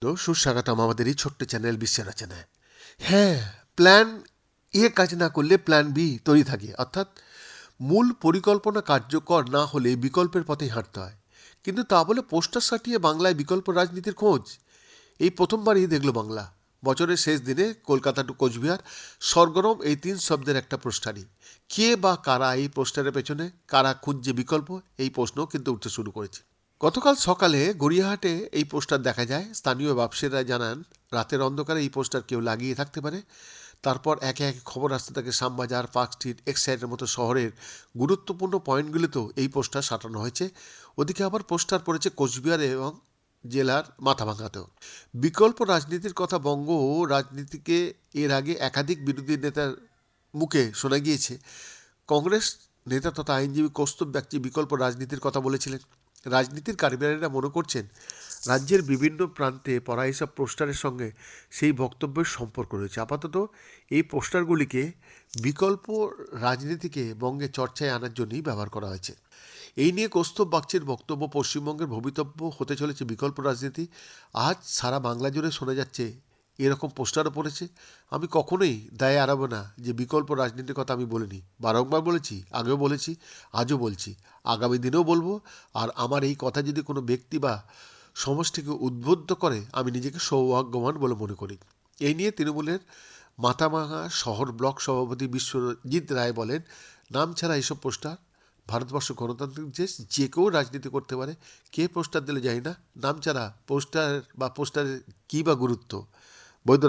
তো সুস্বাগতম আমাদের এই ছোট্ট চ্যানেল বিশ্ব রচনায় হ্যাঁ প্ল্যান এ কাজ না করলে প্ল্যান বি তৈরি থাকে। অর্থাৎ মূল পরিকল্পনা কার্যকর না হলে বিকল্পের পথেই হাঁটতে হয়। কিন্তু তা বলে পোস্টার সাটিয়ে বাংলায় বিকল্প রাজনীতির খোঁজ? এই প্রথমবারই দেখল বাংলা। বছরের শেষ দিনে কলকাতা টু কোচবিহার সরগরম এই তিন শব্দের একটা পোস্টারই কে বা কারা এই পোস্টারের পেছনে, কারা খুঁজছে বিকল্প, এই প্রশ্নও কিন্তু উঠতে শুরু করেছে। গতকাল সকালে গড়িয়াহাটে এই পোস্টার দেখা যায়। স্থানীয় ব্যবসায়ীরা জানান, রাতের অন্ধকারে এই পোস্টার কেউ লাগিয়ে থাকতে পারে। তারপর একে একে খবর আসতে থাকে, শ্যামবাজার, পার্ক স্ট্রিট এক্সাইডের মতো শহরের গুরুত্বপূর্ণ পয়েন্টগুলিতেও এই পোস্টার সাঁটানো হয়েছে। ওদিকে আবার পোস্টার পড়েছে কোচবিহারে এবং জেলার মাথা মাথাভাঙাতেও বিকল্প রাজনীতির কথা বঙ্গ রাজনীতিকে এর আগে একাধিক বিরোধী নেতার মুখে শোনা গিয়েছে। কংগ্রেস নেতা তথা আইনজীবী কৌস্তব ব্যক্তি বিকল্প রাজনীতির কথা বলেছিলেন। রাজনীতির কারিগরেরা মনে করছেন রাজ্যের বিভিন্ন প্রান্তে পড়া এইসব পোস্টারের সঙ্গে সেই বক্তব্যের সম্পর্ক রয়েছে। আপাতত এই পোস্টারগুলিকে বিকল্প রাজনীতিকে বঙ্গে চর্চায় আনার জন্যই ব্যবহার করা হয়েছে। এই নিয়ে কৌস্তব বাগচির বক্তব্য পশ্চিমবঙ্গের ভবিতব্য হতে চলেছে বিকল্প রাজনীতি। আজ সারা বাংলা জুড়ে শোনা যাচ্ছে এরকম পোস্টারও পড়েছে। আমি কখনোই দায় এড়াবো না যে বিকল্প রাজনীতির কথা আমি বলিনি। বারংবার বলেছি, আগেও বলেছি, আজও বলছি। আগামী দিনেও বলব। আর আমার এই কথা যদি কোনো ব্যক্তি বা সমষ্টিকে উদ্বুদ্ধ করে আমি নিজেকে সৌভাগ্যবান বলে মনে করি। এই নিয়ে তৃণমূলের মাতামাহা শহর ব্লক সভাপতি বিশ্বজিৎ রায় বলেন, নাম ছাড়া এইসব পোস্টার ভারতবর্ষ গণতান্ত্রিক দেশ, যে কেউ রাজনীতি করতে পারে। কে পোস্টার দিলে যাই না? নাম ছাড়া পোস্টার বা পোস্টারের কী বা গুরুত্ব? বৈধ